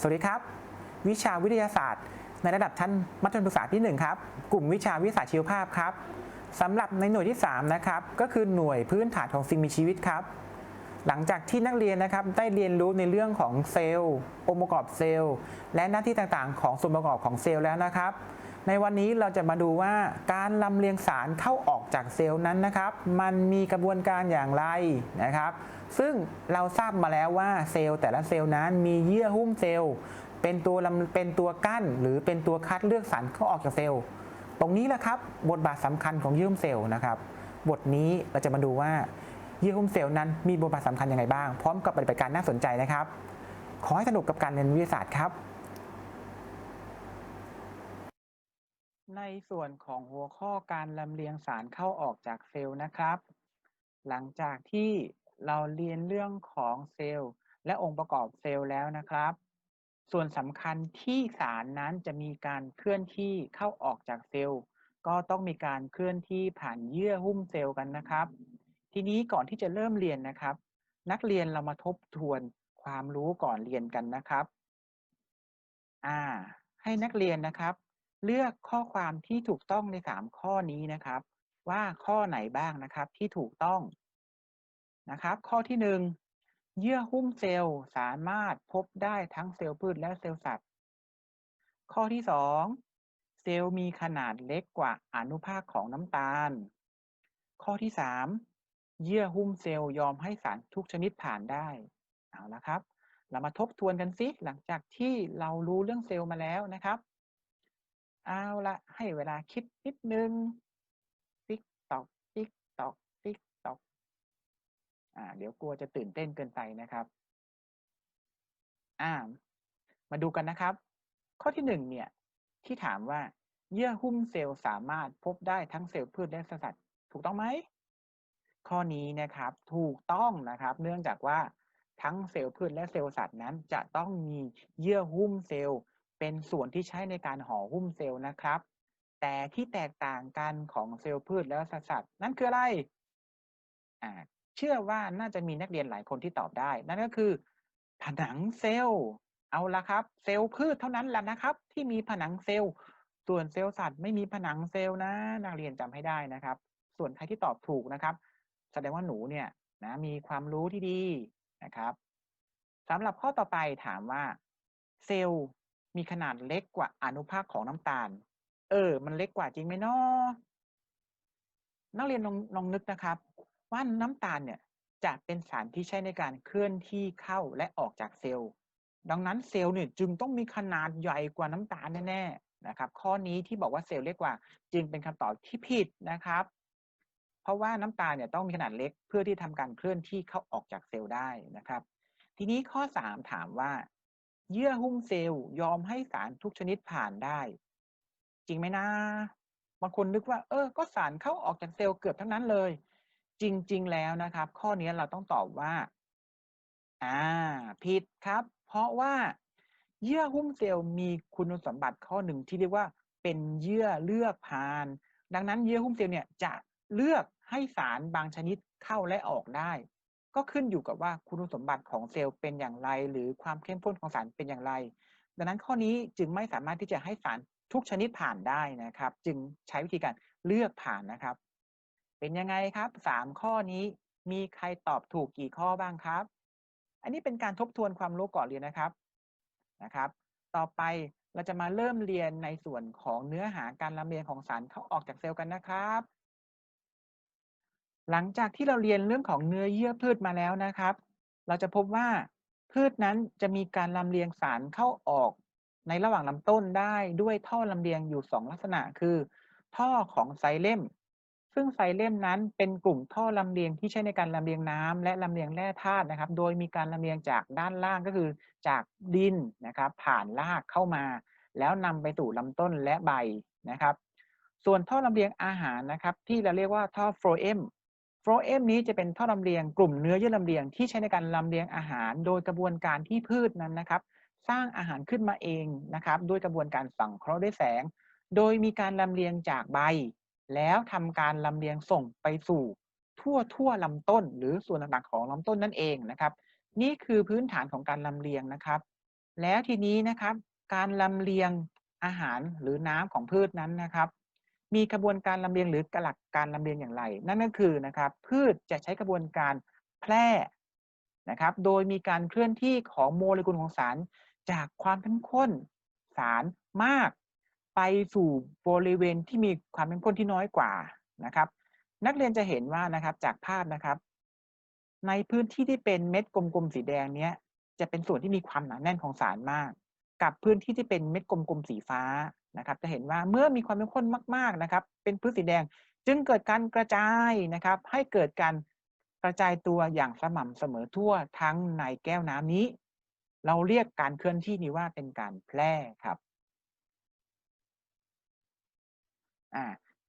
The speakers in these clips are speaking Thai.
สวัสดีครับ วิชาวิทยาศาสตร์ ในระดับชั้นมัธยมศึกษาที่1ครับกลุ่มวิชาวิทยาศาสตร์ชีวภาพครับสำหรับในหน่วยที่3นะครับก็คือหน่วยพื้นฐานของสิ่งมีชีวิตครับ หลังจากที่นักเรียนนะครับได้เรียนรู้ในเรื่องของเซลล์องค์ประกอบเซลล์ และหน้าที่ต่างๆ ของส่วนประกอบของเซลล์แล้วนะครับ ในวันนี้เราจะมาดูว่าการลำเลียงสารเข้าออกจากเซลล์นั้นนะครับ มันมีกระบวนการอย่างไรนะครับ ซึ่งเราทราบมาแล้วว่าเซลล์แต่ละเซลล์นั้นมีเยื่อหุ้มเซลล์ เป็นตัวลำเป็นตัวกั้น หรือเป็นตัวคัดเลือกสารเข้าออกจากเซลล์ ตรงนี้แหละครับบทบาทสำคัญของเยื่อหุ้มเซลล์นะครับบทนี้เราจะมาดูว่าเยื่อหุ้มเซลล์นั้นมีบทบาทสำคัญยังไงบ้าง พร้อมกับปฏิบัติการน่าสนใจนะครับ ขอให้สนุกกับการเรียนวิทยาศาสตร์ครับ ในส่วนของหัวข้อการลำเลียงสารเข้าออกจากเซลล์นะครับ หลังจากที่ เราเรียนเรื่องของเซลล์ และองค์ประกอบเซลล์แล้วนะครับ ส่วนสำคัญที่สารนั้นจะมีการเคลื่อนที่เข้าออกจากเซลล์ ก็ต้องมีการเคลื่อนที่ผ่านเยื่อหุ้มเซลล์กันนะครับ ทีนี้ก่อนที่จะเริ่มเรียนนะครับ นักเรียนเรามาทบทวนความรู้ก่อนเรียนกันนะครับอ่าให้นักเรียนนะครับ เลือกข้อความที่ถูกต้องในสามข้อนี้นะครับ ว่าข้อไหนบ้างนะครับที่ถูกต้อง นะครับ ข้อที่หนึ่งเยื่อหุ้มเซลล์สามารถพบได้ทั้งเซลล์พืชและเซลล์สัตว์ ข้อที่สองเซลล์มีขนาดเล็กกว่าอนุภาคของน้ำตาล ข้อที่สามเยื่อหุ้มเซลล์ยอมให้สารทุกชนิดผ่านได้ เอาละครับ เรามาทบทวนกันสิหลังจากที่เรารู้เรื่องเซลล์มาแล้วนะครับ เอาละให้เวลาคิดนิดนึงติ๊กตอกติ๊กตอก อ่า เดี๋ยวกลัวจะตื่นเต้นเกินไปนะครับ อ่า มาดูกันนะครับ ข้อที่หนึ่งเนี่ย ที่ถามว่า เยื่อหุ้มเซลล์สามารถพบได้ทั้งเซลล์พืชและเซลล์สัตว์ ถูกต้องไหม ข้อนี้นะครับ ถูกต้องนะครับ เนื่องจากว่าทั้งเซลล์พืชและเซลล์สัตว์นั้น จะต้องมีเยื่อหุ้มเซลล์ เป็นส่วนที่ใช้ในการห่อหุ้มเซลล์นะครับ แต่ที่แตกต่างกันของเซลล์พืชและสัตว์ นั่นคืออะไรอ่า เชื่อว่าน่าจะมีนักเรียนหลายคนที่ตอบได้ นั่นก็คือ ผนังเซลล์ เอาละครับ เซลล์พืชเท่านั้นแหละนะครับ ที่มีผนังเซลล์ ส่วนเซลล์สัตว์ไม่มีผนังเซลล์นะ นักเรียนจำให้ได้นะครับ ส่วนใครที่ตอบถูกนะครับ แสดงว่าหนูเนี่ยนะมีความรู้ที่ดีนะครับสำหรับข้อต่อไปถามว่า เซลล์มีขนาดเล็กกว่าอนุภาคของน้ำตาล เออ มันเล็กกว่าจริงไหมนาะนักเรียนลองลองนึกนะครับ ว่าน้ำตาลเนี่ยจะเป็นสารที่ใช้ในการเคลื่อนที่เข้าและออกจากเซลล์ ดังนั้นเซลล์เนี่ยจึงต้องมีขนาดใหญ่กว่าน้ำตาลแน่ๆนะครับ ข้อนี้ที่บอกว่าเซลล์เล็กกว่า จึงเป็นคำตอบที่ผิดนะครับ เพราะว่าน้ำตาลเนี่ยต้องมีขนาดเล็กเพื่อที่ทำการเคลื่อนที่เข้าออกจากเซลล์ได้นะครับ ทีนี้ข้อ 3 ถามว่า เยื่อหุ้มเซลล์ยอมให้สารทุกชนิดผ่านได้ จริงไหมนะบางคนนึกว่า เออ ก็สารเข้าออกจากเซลล์เกือบทั้งนั้นเลย จริง ๆ แล้วนะครับ ข้อนี้เราต้องตอบว่า อ่า ผิดครับ เพราะว่าเยื่อหุ้มเซลล์มีคุณสมบัติข้อหนึ่งที่เรียกว่าเป็นเยื่อเลือกผ่าน ดังนั้นเยื่อหุ้มเซลล์เนี่ยจะเลือกให้สารบางชนิดเข้าและออกได้ ก็ขึ้นอยู่กับว่าคุณสมบัติของเซลล์เป็นอย่างไร หรือความเข้มข้นของสารเป็นอย่างไร ดังนั้นข้อนี้จึงไม่สามารถที่จะให้สารทุกชนิดผ่านได้นะครับ จึงใช้วิธีการเลือกผ่านนะครับ เป็นยังไงครับสามข้อนี้มีใครตอบถูกกี่ข้อบ้างครับ อันนี้เป็นการทบทวนความรู้ก่อนเรียนนะครับนะครับ ต่อไปเราจะมาเริ่มเรียนในส่วนของเนื้อหาการลำเลียงของสารเข้าออกจากเซลล์กันนะครับ หลังจากที่เราเรียนเรื่องของเนื้อเยื่อพืชมาแล้วนะครับ เราจะพบว่าพืชนั้นจะมีการลำเลียงสารเข้าออกในระหว่างลำต้นได้ด้วยท่อลำเลียงอยู่ 2 ลักษณะคือ ท่อของไซเลม ซึ่งไซเลมนั้นเป็นกลุ่มท่อลำเลียงที่ใช้ในการลำเลียงน้ำและลำเลียงแร่ธาตุนะครับ โดยมีการลำเลียงจากด้านล่างก็คือจากดินนะครับ ผ่านรากเข้ามา แล้วนำไปสู่ลำต้นและใบนะครับ ส่วนท่อลำเลียงอาหารนะครับ ที่เราเรียกว่าท่อโฟรเอมโฟรเอมนี้จะเป็นท่อลำเลียงกลุ่มเนื้อเยื่อลำเลียงที่ใช้ในการลำเลียงอาหาร โดยกระบวนการที่พืชนั้นนะครับ สร้างอาหารขึ้นมาเองนะครับ ด้วยกระบวนการสังเคราะห์ด้วยแสง โดยมีการลำเลียงจากใบ แล้วทำการลำเลียงส่งไปสู่ทั่วทั่วลำต้น หรือส่วนต่างๆของลำต้นนั่นเองนะครับ นี่คือพื้นฐานของการลำเลียงนะครับ แล้วทีนี้นะครับ การลำเลียงอาหารหรือน้ำของพืชนั้นนะครับ มีกระบวนการลำเลียงหรือกหลักการลำเลียงอย่างไร นั่นก็คือนะครับ พืชจะใช้กระบวนการแพร่นะครับ โดยมีการเคลื่อนที่ของโมเลกุลของสารจากความเข้มข้นสารมาก ไปสู่บริเวณที่มีความเข้มข้นที่น้อยกว่านะครับ นักเรียนจะเห็นว่านะครับจากภาพนะครับ ในพื้นที่ที่เป็นเม็ดกลมๆสีแดงเนี้ยจะเป็นส่วนที่มีความหนาแน่นของสารมาก กับพื้นที่ที่เป็นเม็ดกลมๆสีฟ้านะครับ จะเห็นว่าเมื่อมีความเข้มข้นมาก ๆนะครับ เป็นพื้นสีแดงจึงเกิดการกระจายนะครับ ให้เกิดการกระจายตัวอย่างสม่ำเสมอทั่วทั้งในแก้วน้ำนี้ เราเรียกการเคลื่อนที่นี้ว่าเป็นการแพร่ครับ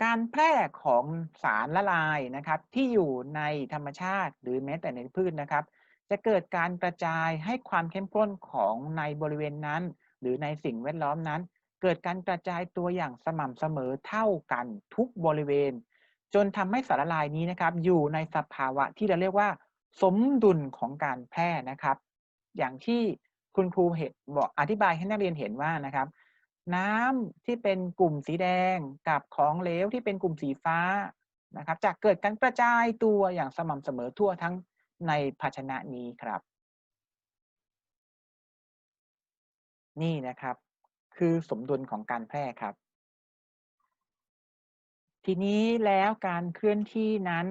การแพร่ของสารละลายนะครับที่อยู่ในธรรมชาติหรือแม้แต่ในพืชนะครับ จะเกิดการกระจายให้ความเข้มข้นของในบริเวณนั้น หรือในสิ่งแวดล้อมนั้น เกิดการกระจายตัวอย่างสม่ำเสมอเท่ากันทุกบริเวณ จนทำให้สารละลายนี้นะครับ อยู่ในสภาวะที่เราเรียกว่า สมดุลของการแพร่นะครับ อย่างที่คุณครูเห็นบอกอธิบายให้นักเรียนเห็นว่านะครับ น้ำที่เป็นกลุ่มสีแดงกับของเหลวที่เป็นกลุ่มสีฟ้านะครับจะเกิดการกระจายตัวอย่างสม่ำเสมอทั่วทั้งในภาชนะนี้ครับ นี่นะครับ คือสมดุลของการแพร่ครับ ทีนี้แล้วการเคลื่อนที่นั้น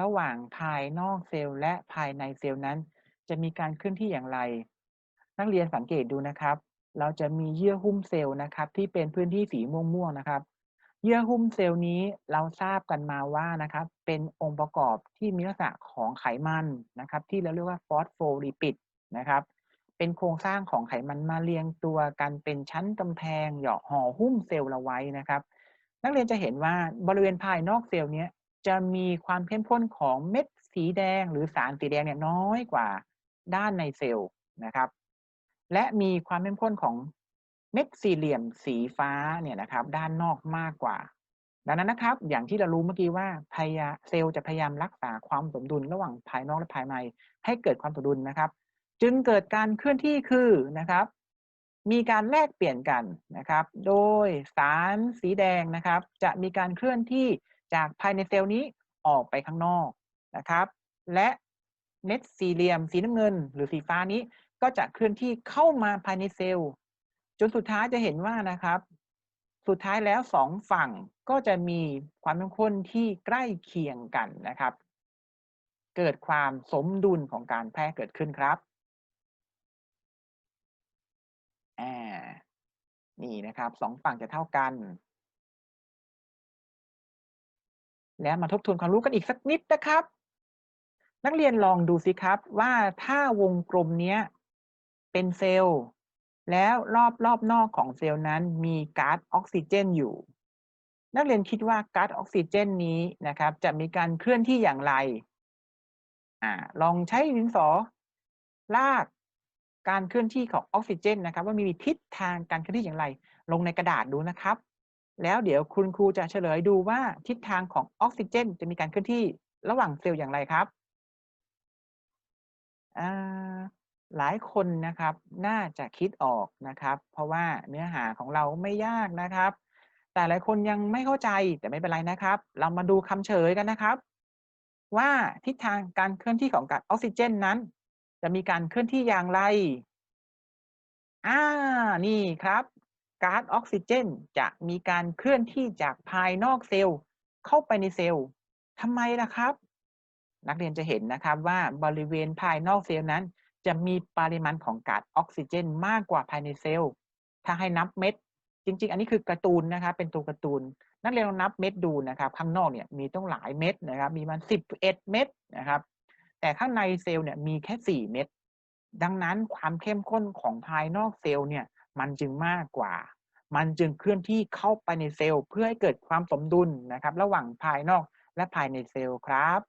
ระหว่างภายนอกเซลล์และภายในเซลล์นั้น จะมีการเคลื่อนที่อย่างไร นักเรียนสังเกตดูนะครับ เราจะมีเยื่อหุ้มเซลล์นะครับ ที่เป็นพื้นที่สีม่วงๆนะครับ เยื่อหุ้มเซลล์นี้เราทราบกันมาว่านะครับ เป็นองค์ประกอบที่มีลักษณะของไขมันนะครับ ที่เราเรียกว่าฟอสโฟลิปิดนะครับ เป็นโครงสร้างของไขมันมาเรียงตัวกันเป็นชั้นกำแพงหยาะห่อหุ้มเซลล์เราไว้นะครับ นักเรียนจะเห็นว่าบริเวณภายนอกเซลล์นี้จะมีความเข้มข้นของเม็ดสีแดงหรือสารสีแดงเนี่ยน้อยกว่าด้านในเซลล์นะครับ และมีความเข้มข้นของเม็ดสี่เหลี่ยมสีฟ้าเนี่ยนะครับ ด้านนอกมากกว่า ดังนั้นนะครับ อย่างที่เรารู้เมื่อกี้ว่าพยาเซลล์จะพยายามรักษาความสมดุลระหว่างภายนอกและภายใน ให้เกิดความสมดุลนะครับ จึงเกิดการเคลื่อนที่คือนะครับ มีการแลกเปลี่ยนกันนะครับ โดยสารสีแดงนะครับ จะมีการเคลื่อนที่จากภายในเซลล์นี้ออกไปข้างนอกนะครับ และเม็ดสี่เหลี่ยมสีน้ำเงิน หรือสีฟ้านี้ ก็จะเคลื่อนที่เข้ามาภายในเซลล์ จนสุดท้ายจะเห็นว่านะครับ สุดท้ายแล้วสองฝั่งก็จะมีความเข้มข้นที่ใกล้เคียงกันนะครับ เกิดความสมดุลของการแพร่เกิดขึ้นครับอ่านี่นะครับสองฝั่งจะเท่ากัน แล้วมาทบทวนความรู้กันอีกสักนิดนะครับ นักเรียนลองดูสิครับว่าถ้าวงกลมเนี้ย เป็นเซลล์ แล้วรอบรอบนอกของเซลล์นั้นมีก๊าซออกซิเจนอยู่ นักเรียนคิดว่าก๊าซออกซิเจนนี้นะครับจะมีการเคลื่อนที่อย่างไรอ่าลองใช้ดินสอลากการเคลื่อนที่ของออกซิเจนนะครับ ว่ามีทิศทางการเคลื่อนที่อย่างไร ลงในกระดาษดูนะครับ แล้วเดี๋ยวคุณครูจะเฉลยดูว่าทิศทางของออกซิเจน จะมีการเคลื่อนที่ระหว่างเซลล์อย่างไรครับอ่า หลายคนนะครับน่าจะคิดออกนะครับ เพราะว่าเนื้อหาของเราไม่ยากนะครับ แต่หลายคนยังไม่เข้าใจแต่ไม่เป็นไรนะครับ เรามาดูคำเฉยกันนะครับ ว่าทิศทางการเคลื่อนที่ของก๊าซออกซิเจนนั้น จะมีการเคลื่อนที่อย่างไรอ่านี่ครับก๊าซออกซิเจนจะมีการเคลื่อนที่จากภายนอกเซลล์เข้าไปในเซลล์ทำไมล่ะครับ นักเรียนจะเห็นนะครับว่าบริเวณภายนอกเซลล์นั้น จะมีปริมาณของก๊าซออกซิเจน มากกว่าภายในเซลล์ ถ้าให้นับเม็ด จริง ๆ อันนี้คือการ์ตูนนะครับเป็นตัวการ์ตูน นักเรียนลองนับเม็ดดูนะครับ ข้างนอกเนี่ยมีต้องหลายเม็ดนะครับ มีมันสิบเอ็ดเม็ดนะครับ แต่ข้างในเซลล์เนี่ยมีแค่สี่เม็ด ดังนั้นความเข้มข้นของภายนอกเซลล์เนี่ยมันจึงมากกว่า มันจึงเคลื่อนที่เข้าไปในเซลล์ เพื่อให้เกิดความสมดุลนะครับ ระหว่างภายนอกและภายในเซลล์ครับ